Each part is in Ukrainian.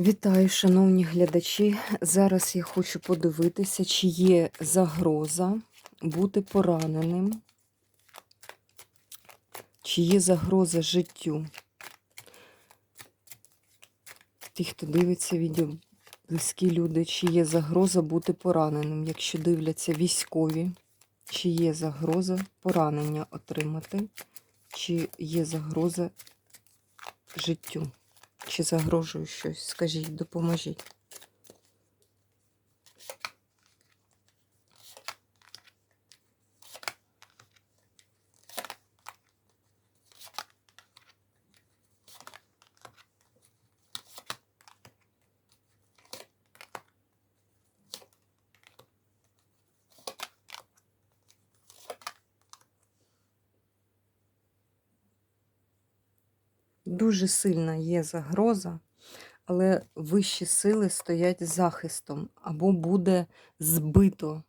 Вітаю, шановні глядачі. Зараз я хочу подивитися, чи є загроза бути пораненим, чи є загроза життю. Ті, хто дивиться відео, близькі люди, чи є загроза бути пораненим. Якщо дивляться військові, чи є загроза поранення отримати, чи є загроза життю. Чи загрожує щось? Скажіть, допоможіть. Дуже сильна є загроза, але вищі сили стоять захистом або буде збито.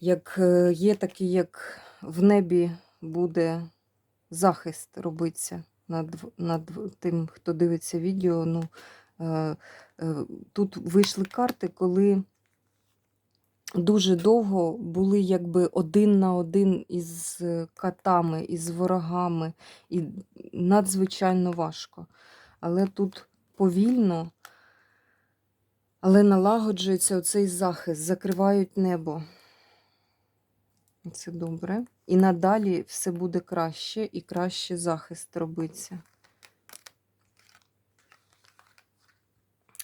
Як е, є такі, як в небі буде захист робиться над, над тим, хто дивиться відео. Ну, е, е, тут вийшли карти, коли дуже довго були якби один на один із е, катами, із ворогами, і надзвичайно важко. Але тут повільно, але налагоджується оцей захист, закривають небо. Це добре. І надалі все буде краще і краще захист робиться.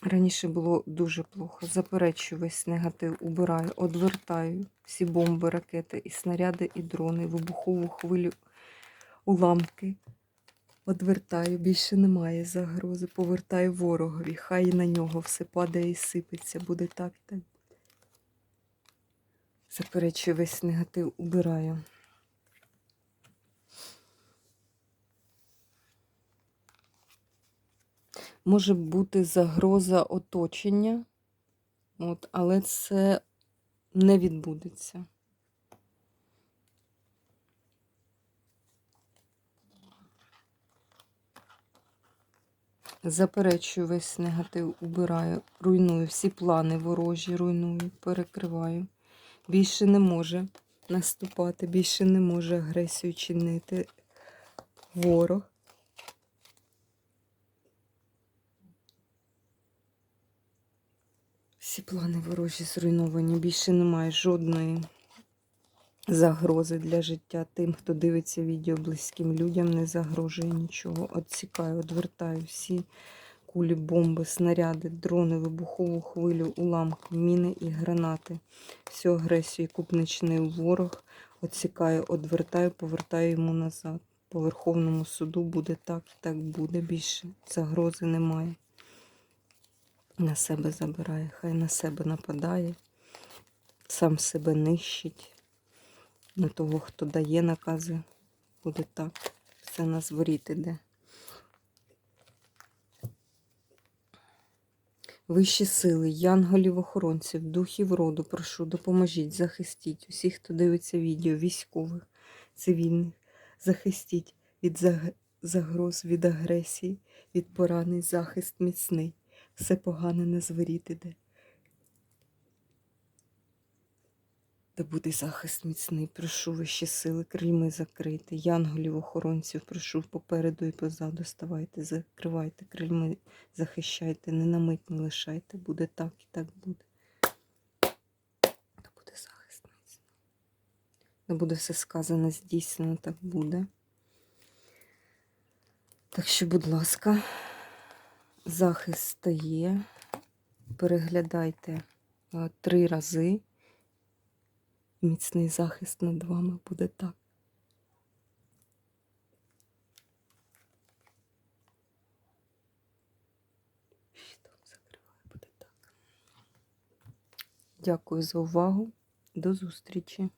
Раніше було дуже плохо. Заперечую весь негатив, убираю, одвертаю всі бомби, ракети, і снаряди, і дрони, вибухову хвилю, уламки. Одвертаю, більше немає загрози. Повертаю ворогові. Хай на нього все падає і сипеться. Буде так так. Заперечую весь негатив, убираю. Може бути загроза оточення, от, але це не відбудеться. Заперечую весь негатив, убираю, руйную всі плани ворожі, руйную, перекриваю. Більше не може наступати, більше не може агресію чинити ворог. Всі плани ворожі зруйновані. Більше немає жодної загрози для життя. Тим, хто дивиться відео близьким людям, не загрожує нічого. Отсікаю, одвертаю всі кулі, бомби, снаряди, дрони, вибухову хвилю, уламки, міни і гранати. Всю агресію, не чинив ворог, отсікаю, одвертаю, повертаю йому назад. По Верховному суду буде так і так буде. Більше загрози немає на себе забирає, хай на себе нападає, сам себе нищить. На того, хто дає накази, буде так. Все на зворіт іде. Вищі сили, янголів-охоронців, духів роду, прошу, допоможіть, захистіть усіх, хто дивиться відео, військових, цивільних, захистіть від заг- загроз, від агресії, від поранень, захист міцний. Все погане на зворіт іде. Та буде захист міцний, прошу вищі сили, крильми закрити, янголів, охоронців, прошу попереду і позаду ставайте, закривайте крильми, захищайте, не на мить не лишайте. Буде так і так буде. Та буде захист міцний. Не буде все сказано, здійснено, так буде. Так що, будь ласка, захист стає. Переглядайте три рази. Міцний захист над вами буде так. Буде так. Дякую за увагу. До зустрічі.